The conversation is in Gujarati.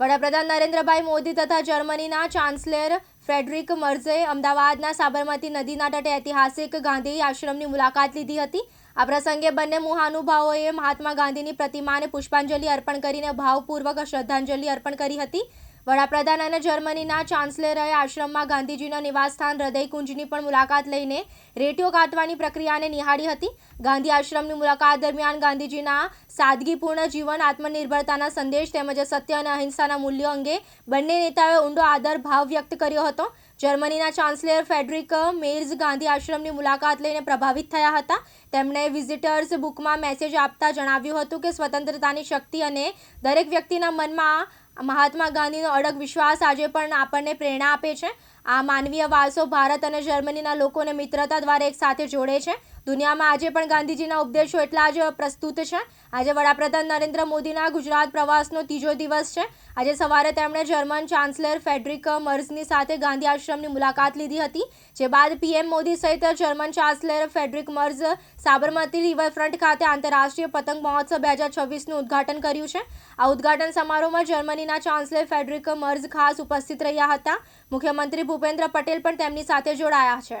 વડાપ્રધાન નરેન્દ્રભાઈ મોદી તથા જર્મનીના ચાન્સલર ફ્રેડરિક મર્ઝે અમદાવાદના સાબરમતી નદીના તટે ઐતિહાસિક ગાંધી આશ્રમની મુલાકાત લીધી હતી. આ પ્રસંગે બંને મહાનુભાવોએ મહાત્મા ગાંધીની પ્રતિમાને પુષ્પાંજલિ અર્પણ કરીને ભાવપૂર્વક શ્રદ્ધાંજલિ અર્પણ કરી હતી. વડાપ્રધાન અને જર્મનીના ચાન્સલરે આશ્રમમાં ગાંધીજીના નિવાસસ્થાન હૃદયકુંજની પણ મુલાકાત લઈને રેટીઓ કાઢવાની પ્રક્રિયાને નિહાળી હતી. ગાંધી આશ્રમની મુલાકાત દરમિયાન ગાંધીજીના સાદગીપૂર્ણ જીવન, આત્મનિર્ભરતાના સંદેશ તેમજ સત્ય અને અહિંસાના મૂલ્યો અંગે બંને નેતાઓએ ઊંડો આદર ભાવ વ્યક્ત કર્યો હતો. જર્મનીના ચાન્સલર ફેડરિક મેર્ઝ ગાંધી આશ્રમની મુલાકાત લઈને પ્રભાવિત થયા હતા. તેમણે વિઝિટર્સ બુકમાં મેસેજ આપતા જણાવ્યું હતું કે સ્વતંત્રતાની શક્તિ અને દરેક વ્યક્તિના મનમાં મહાત્મા ગાંધીનો અડગ વિશ્વાસ આજે પણ આપણને પ્રેરણા આપે છે. આ માનવીય વારસો ભારત અને જર્મનીના લોકોને મિત્રતા દ્વારા એક સાથે જોડે છે. દુનિયામાં આજે પણ ગાંધીજીના ઉપદેશો એટલા જ પ્રસ્તુત છે. આજે વડાપ્રધાન નરેન્દ્ર મોદીના ગુજરાત પ્રવાસનો ત્રીજો દિવસ છે. આજે સવારે તેમણે જર્મન ચાન્સલર ફેડરિક મર્ઝની સાથે ગાંધી આશ્રમની મુલાકાત લીધી હતી, જે બાદ પીએમ મોદી સહિત German chancellor Friedrich Merz Sabarmati riverfront ખાતે આંતરરાષ્ટ્રીય પતંગ મહોત્સવ બે હજાર છવ્વીસનું ઉદ્ઘાટન કર્યું છે. આ ઉદ્ઘાટન સમારોહમાં જર્મનીના ચાન્સલર ફેડરિક મર્ઝ ખાસ ઉપસ્થિત રહ્યા હતા. મુખ્યમંત્રી ભૂપેન્દ્ર પટેલ પણ તેમની સાથે જોડાયા છે.